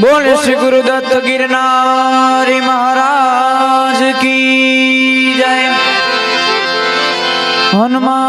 બોલ શ્રી ગુરુદત્ત ગિરનારી મહારાજ કી જય. હનુમાન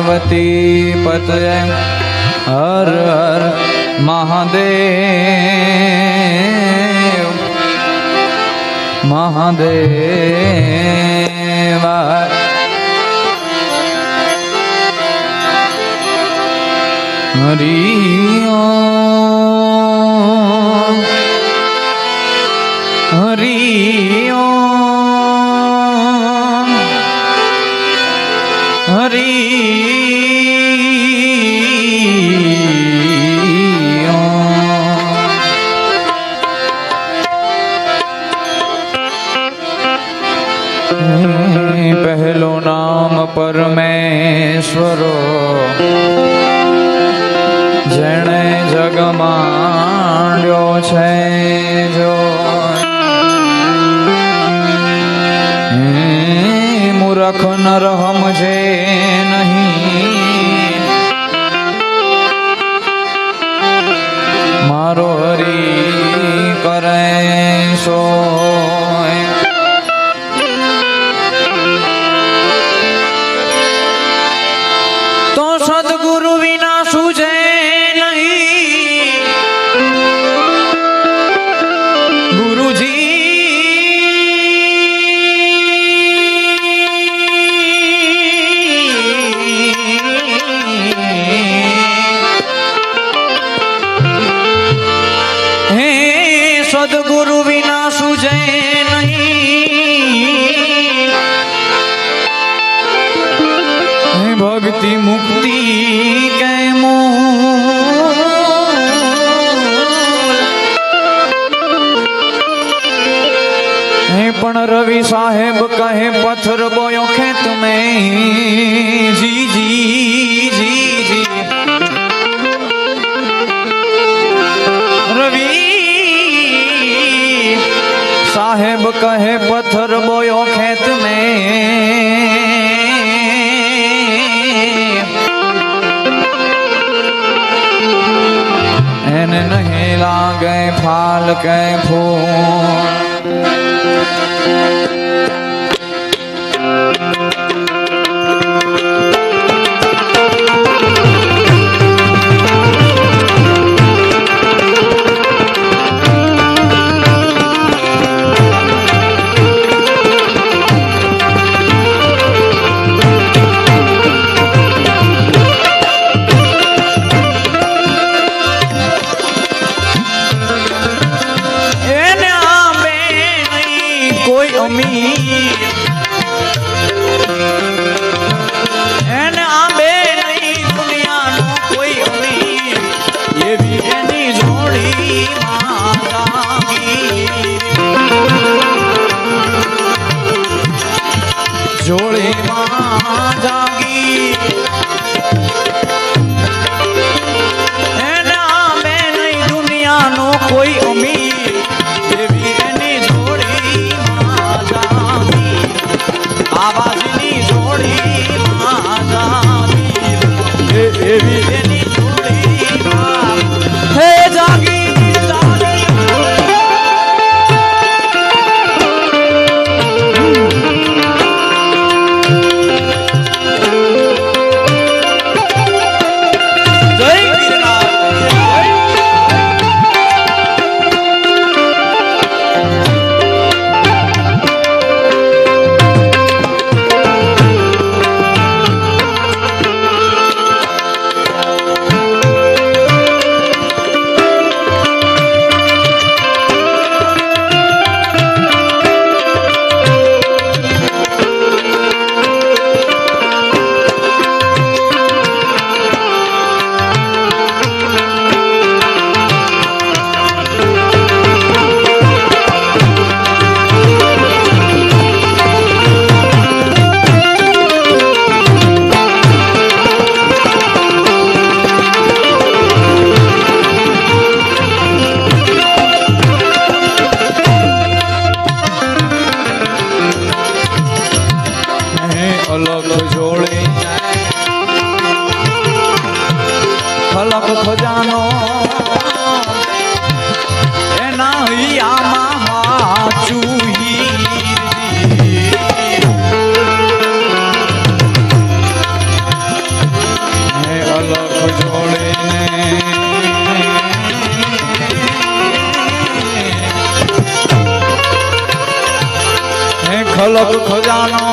પાર્વતી પતય હર હર મહાદેવ. મહાદેવ હરિયો. હરી મૂરખ રહમ હમજે નહીં. મારો હરી કરે સો સાહેબ કહે પથ્થર અલગ જોડે ખલક ખજાનો. એના હિયામાં હાચું ખલક ખજાનો.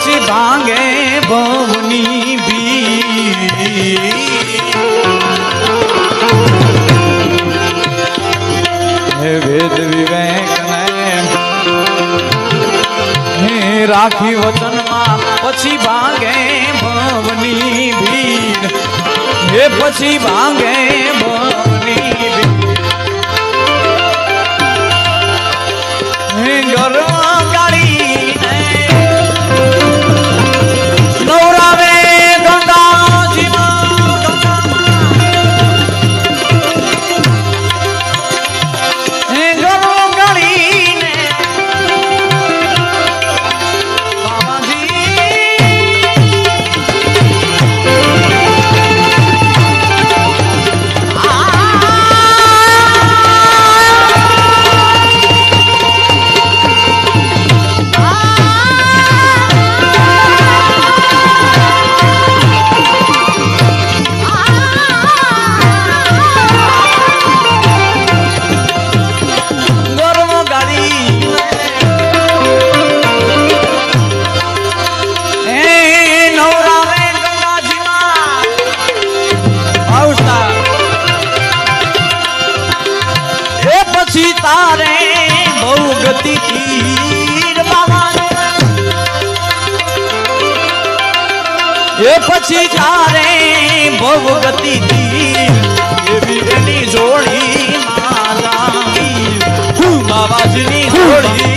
પછી ભાંગે ભવની ભી. વેદ વિવેક ને રાખી વતનમાં પછી ભાંગે ભવની ભીડ. એ પછી ભાંગે ભવની ભીડ. ગરવા Florida.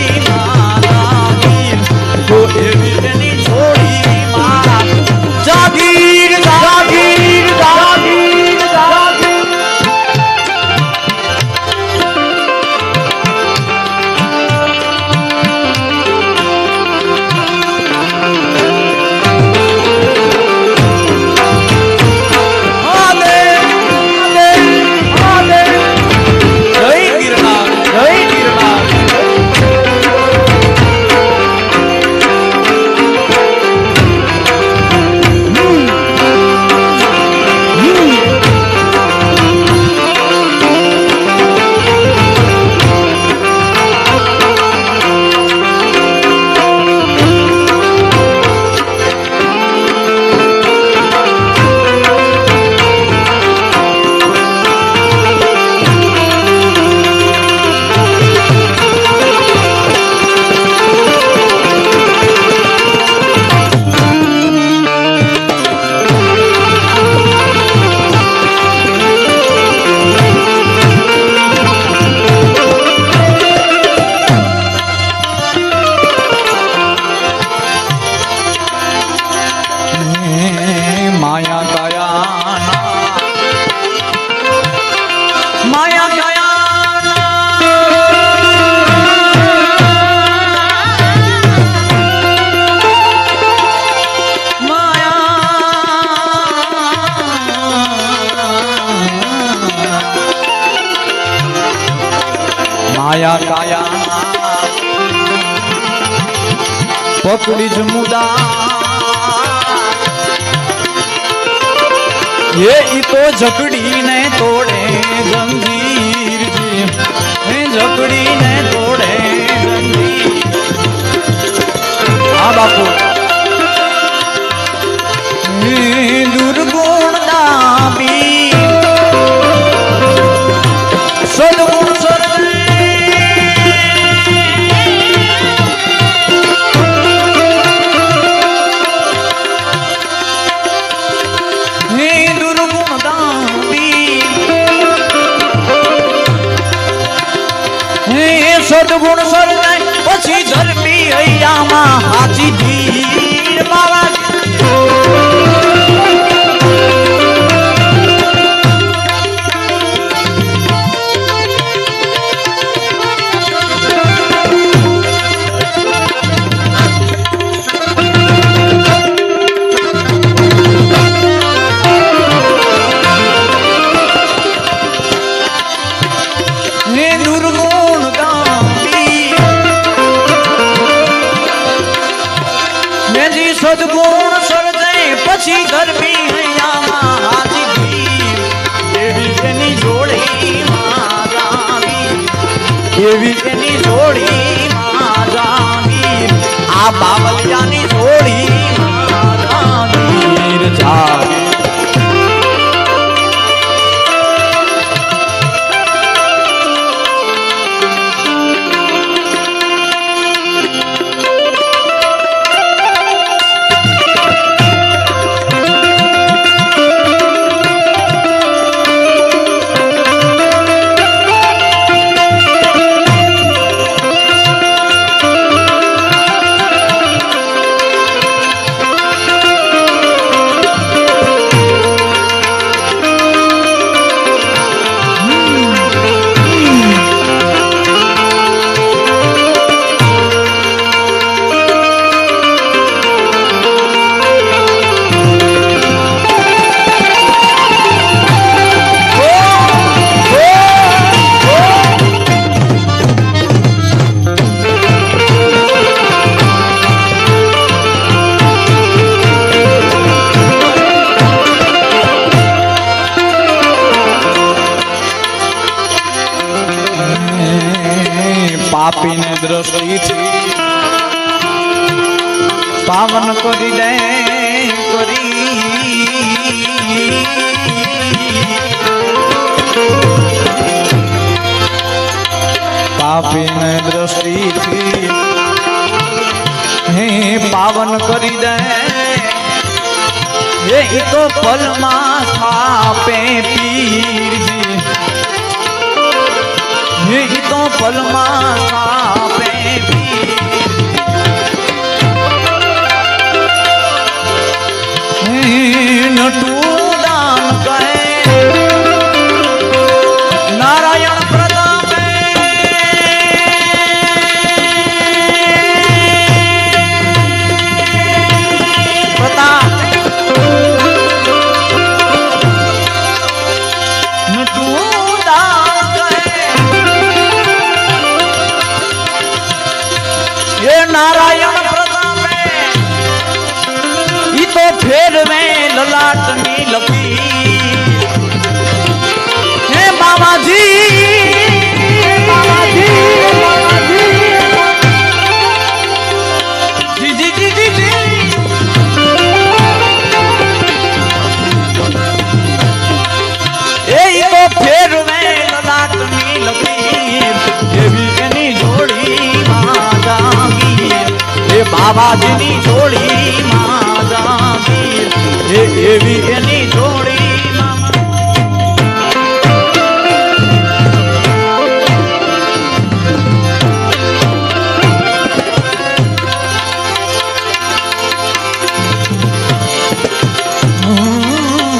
પકડી જ મુદા એ ઈ તો જકડીને તોડે જંજીરજી. હે જકડીને તોડે જંજીર હા બાપુ. એવી એની જોડી આ બાબલિયાની જોડી મારાવી પાપીને દ્રષ્ટિથી પાવન કરી દે, કરી. પાપીને દ્રષ્ટિથી હે, પાવન કરી દે. એ તો પલમાં સ્થાપે પીરજી તો પલમાં સ્થાપે નટું એ